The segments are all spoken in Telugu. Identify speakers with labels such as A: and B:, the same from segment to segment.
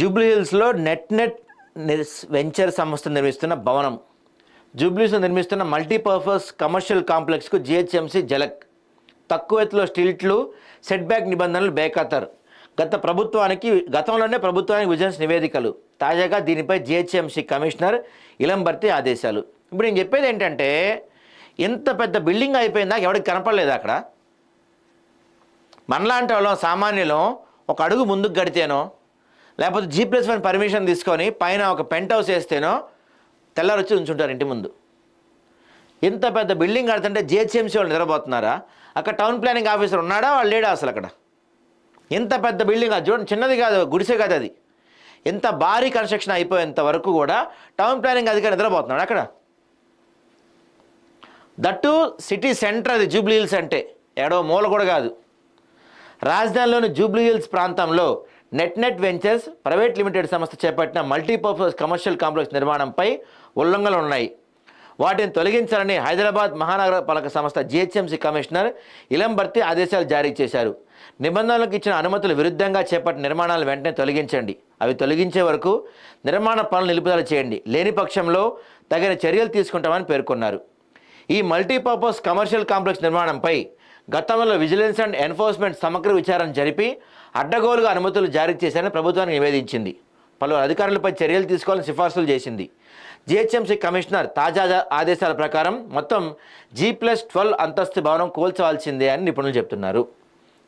A: జూబ్లీ హిల్స్లో నెట్ నెట్ వెంచర్ సంస్థ నిర్మిస్తున్న భవనం. జూబ్లీస్ నిర్మిస్తున్న మల్టీపర్పస్ కమర్షియల్ కాంప్లెక్స్కు జిహెచ్ఎంసీ జలక్ తక్కువ ఎత్తులో స్టిల్ట్లు సెట్ బ్యాక్ నిబంధనలు బేఖాతర్. గత ప్రభుత్వానికి గతంలోనే ప్రభుత్వానికి విజిలెన్స్ నివేదికలు. తాజాగా దీనిపై జిహెచ్ఎంసీ కమిషనర్ ఇలంబర్తి ఆదేశాలు. ఇప్పుడు నేను చెప్పేది ఏంటంటే ఇంత పెద్ద బిల్డింగ్ అయిపోయిందా? ఎవరికి కనపడలేదు అక్కడ? మనలాంటి వాళ్ళం సామాన్యులం ఒక అడుగు ముందుకు గడితేనో లేకపోతే జీ ప్లస్ వన్ పర్మిషన్ తీసుకొని పైన ఒక పెంట్ హౌస్ వేస్తేనో తెల్లారి వచ్చి ఉంచుంటారు ఇంటి ముందు. ఇంత పెద్ద బిల్డింగ్ కడుతుంటే జిహెచ్ఎంసీ వాళ్ళు నిద్రపోతున్నారా? అక్కడ టౌన్ ప్లానింగ్ ఆఫీసర్ ఉన్నాడా? వాళ్ళు లేడా అసలు అక్కడ? ఇంత పెద్ద బిల్డింగ్ అది చూడండి చిన్నది కాదు గుడిసె కాదు అది. ఇంత భారీ కన్స్ట్రక్షన్ అయిపోయేంత వరకు కూడా టౌన్ ప్లానింగ్ అధికారి నిద్రపోతున్నాడు అక్కడ. దట్టు సిటీ సెంటర్ అది జూబ్లీ హిల్స్ అంటే. ఎడో మూల కూడా కాదు. రాజధానిలోని జూబ్లీ హిల్స్ ప్రాంతంలో net net ventures private limited సంస్థ చేపట్టిన మల్టీపర్పస్ కమర్షియల్ కాంప్లెక్స్ నిర్మాణంపై ఉల్లంఘనలు ఉన్నాయి. వాటిని తొలగించాలని హైదరాబాద్ మహానగర పాలక సంస్థ జిహెచ్ఎంసీ కమిషనర్ ఇలంబర్తి ఆదేశాలు జారీ చేశారు. నిబంధనలకు ఇచ్చిన అనుమతులు విరుద్ధంగా చేపట్టిన నిర్మాణాలు వెంటనే తొలగించండి. అవి తొలగించే వరకు నిర్మాణ పనులు నిలుపుదల చేయండి. లేని పక్షంలో తగిన చర్యలు తీసుకుంటామని పేర్కొన్నారు. ఈ మల్టీపర్పస్ కమర్షియల్ కాంప్లెక్స్ నిర్మాణంపై గతంలో విజిలెన్స్ అండ్ ఎన్ఫోర్స్మెంట్ సమగ్ర విచారణ జరిపి అడ్డగోలుగా అనుమతులు జారీ చేశారని ప్రభుత్వానికి నివేదించింది. పలువురు అధికారులపై చర్యలు తీసుకోవాలని సిఫార్సులు చేసింది. జిహెచ్ఎంసీ కమిషనర్ తాజా ఆదేశాల ప్రకారం మొత్తం జీ ప్లస్ ట్వెల్వ్ అంతస్తు భవనం కూల్చవలసిందే అని నిపుణులు చెప్తున్నారు.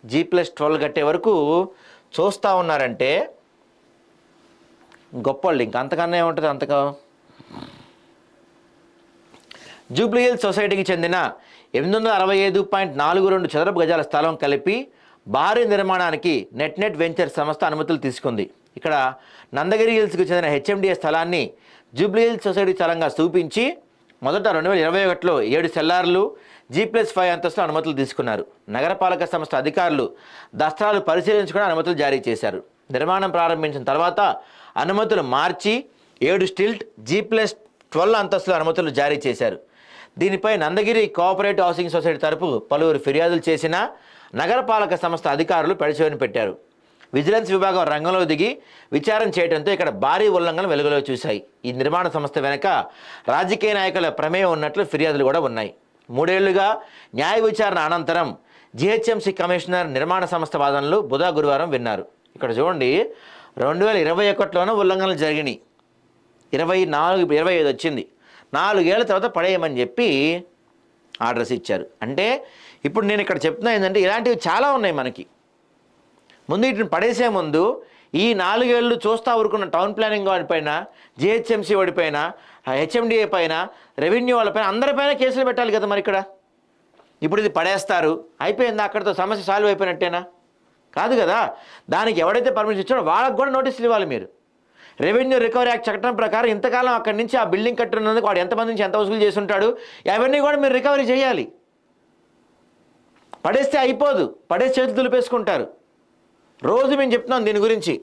A: జీ ప్లస్ ట్వెల్వ్ కట్టే వరకు చూస్తూ ఉన్నారంటే గొప్పవాళ్ళు ఇంకా అంతకన్నా ఏముంటుంది అంతగా జూబ్లీహిల్ సొసైటీకి చెందిన ఎనిమిది వందల అరవై ఐదు పాయింట్ నాలుగు రెండు చదరపు గజాల స్థలం కలిపి భారీ నిర్మాణానికి నెట్ నెట్ వెంచర్ సంస్థ అనుమతులు తీసుకుంది. ఇక్కడ నందగిరి హిల్స్కు చెందిన హెచ్ఎండిఏ స్థలాన్ని జూబ్లీహిల్ సొసైటీ స్థలంగా చూపించి మొదట రెండు వేల ఇరవై ఒకటిలో ఏడు సెల్లార్లు జీ ప్లస్ ఫైవ్ అంతస్తుల అనుమతులు తీసుకున్నారు. నగరపాలక సంస్థ అధికారులు దస్తాలు పరిశీలించుకుని అనుమతులు జారీ చేశారు. నిర్మాణం ప్రారంభించిన తర్వాత అనుమతులు మార్చి ఏడు స్టిల్ట్ జీ ప్లస్ ట్వెల్వ్ అంతస్తుల అనుమతులు జారీ చేశారు. దీనిపై నందగిరి కోఆపరేటివ్ హౌసింగ్ సొసైటీ తరపు పలువురు ఫిర్యాదులు చేసినా నగరపాలక సంస్థ అధికారులు పెడచేవని పెట్టారు. విజిలెన్స్ విభాగం రంగంలో దిగి విచారం చేయడంతో ఇక్కడ భారీ ఉల్లంఘన వెలుగులో చూశాయి. ఈ నిర్మాణ సంస్థ వెనుక రాజకీయ నాయకుల ప్రమేయం ఉన్నట్లు ఫిర్యాదులు కూడా ఉన్నాయి. మూడేళ్ళుగా న్యాయ విచారణ అనంతరం జిహెచ్ఎంసీ కమిషనర్ నిర్మాణ సంస్థ వాదనలు బుధ గురువారం విన్నారు. ఇక్కడ చూడండి రెండు వేల ఇరవై ఒకటిలోనే ఉల్లంఘనలు జరిగినాయి. ఇరవై నాలుగు ఇరవై ఐదు వచ్చింది. నాలుగేళ్ళ తర్వాత పడేయమని చెప్పి ఆర్డర్స్ ఇచ్చారు. అంటే ఇప్పుడు నేను ఇక్కడ చెప్తున్నా ఏంటంటే ఇలాంటివి చాలా ఉన్నాయి మనకి. ముందు వీటిని పడేసే ముందు ఈ నాలుగేళ్ళు చూస్తా ఊరుకున్న టౌన్ ప్లానింగ్ వాడిపైన జిహెచ్ఎంసీ వాడిపైన హెచ్ఎండిఏ పైన రెవెన్యూ వాళ్ళపైన అందరిపైన కేసులు పెట్టాలి కదా మరి ఇక్కడ. ఇప్పుడు ఇది పడేస్తారు. అయిపోయింది? అక్కడితో సమస్య సాల్వ్ అయిపోయినట్టేనా? కాదు కదా. దానికి ఎవడైతే పర్మిషన్ ఇచ్చాడో వాళ్ళకి కూడా నోటీసులు ఇవ్వాలి మీరు. రెవెన్యూ రికవరీ యాక్ట్ చట్టం ప్రకారం ఇంతకాలం అక్కడి నుంచి ఆ బిల్డింగ్ కట్టున్నందుకు వాడు ఎంతమంది నుంచి ఎంత వసూలు చేసి ఉంటాడు అవన్నీ కూడా మీరు రికవరీ చేయాలి. పడేస్తే అయిపోదు. పడేసి చేతులు దులిపేసుకుంటారు. రోజు మేము చెప్తున్నాం దీని గురించి.